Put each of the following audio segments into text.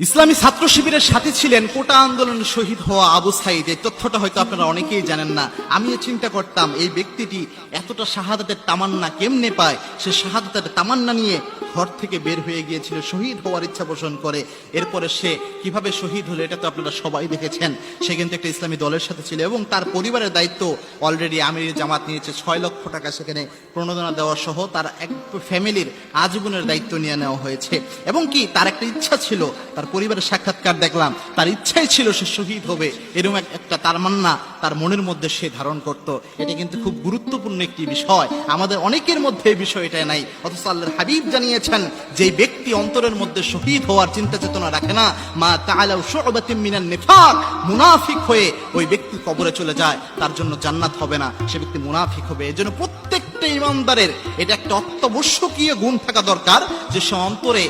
ইসলামী ছাত্র শিবিরের সাথে ছিলেন কোটা আন্দোলনে শহীদ হওয়া আবু সাইদ। এই তথ্যটা হয়তো আপনারা অনেকেই জানেন না। আমিও চিন্তা করতাম, এই ব্যক্তিটি এতটা শাহাদাতের তামান্না কেমনে পায়? সে শাহাদাতের তামান্না নিয়ে ঘর থেকে বের হয়ে গিয়েছিল, শহীদ হওয়ার ইচ্ছা পোষণ করে। এরপরে সে কীভাবে শহীদ হলো এটা তো আপনারা সবাই দেখেছেন। সে কিন্তু একটা ইসলামী দলের সাথে ছিল এবং তার পরিবারের দায়িত্ব অলরেডি আমির জামাত নিয়েছে, ছয় লক্ষ টাকা সেখানে প্রণোদনা দেওয়া সহ তার এক ফ্যামিলির আজীবনের দায়িত্ব নিয়ে নেওয়া হয়েছে। এবং কি, তার একটা ইচ্ছা ছিল, তার পরিবারের সাক্ষাৎকার দেখলাম। তার ইচ্ছাই ছিল সে শহীদ হবে এরকম একটা তার মান্না তার মনের মধ্যে সে ধারণ করত। এটা কিন্তু খুব গুরুত্বপূর্ণ একটি বিষয়। আমাদের অনেকের মধ্যে এই বিষয়টা নাই। অথচ আল্লাহর হাবিব জানিয়েছেন যে ব্যক্তি অন্তরের মধ্যে শহীদ হওয়ার চিন্তা চেতনা রাখে না, মা তাআলাউ শু'বাতিন মিনান নিফাক, মুনাফিক হয়ে ওই ব্যক্তি কবরে চলে যায়। তার জন্য জান্নাত হবে না। সে ব্যক্তি মুনাফিক হবে। এজন্য প্রত্যেকটা ইমানদারের এটা একটা অত্যাবশ্যকীয় গুণ থাকা দরকার যে সে অন্তরে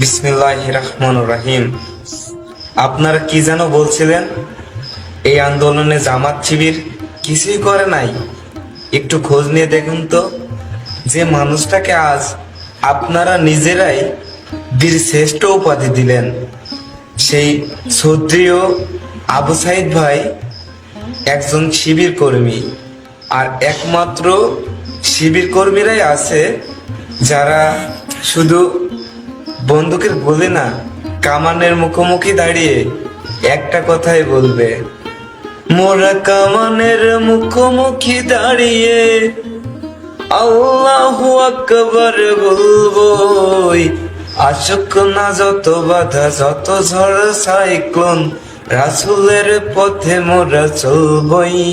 বিসমিল্লাহ রাহিম। আপনারা কি যেন বলছিলেন, এই আন্দোলনে জামাত শিবির কিছুই করে নাই? একটু খোঁজ নিয়ে দেখুন তো, যে মানুষটাকে আজ আপনারা নিজেরাই বীর শ্রেষ্ঠ উপাধি দিলেন। সেই সদ্রিয় আবু সাইদ ভাই একজন শিবির কর্মী, আর একমাত্র শিবির কর্মীরাই আছে যারা শুধু বন্দুকের বলে না, কামানের মুখোমুখি দাঁড়িয়ে একটা কথাই বলবে। মোরা কামানের মুখোমুখি দাঁড়িয়ে আল্লাহ আকবর বলবই আশক না যত বাধা, যত ঝড়, সাইক্লোন, রাসুলের পথে মোরা চলবই।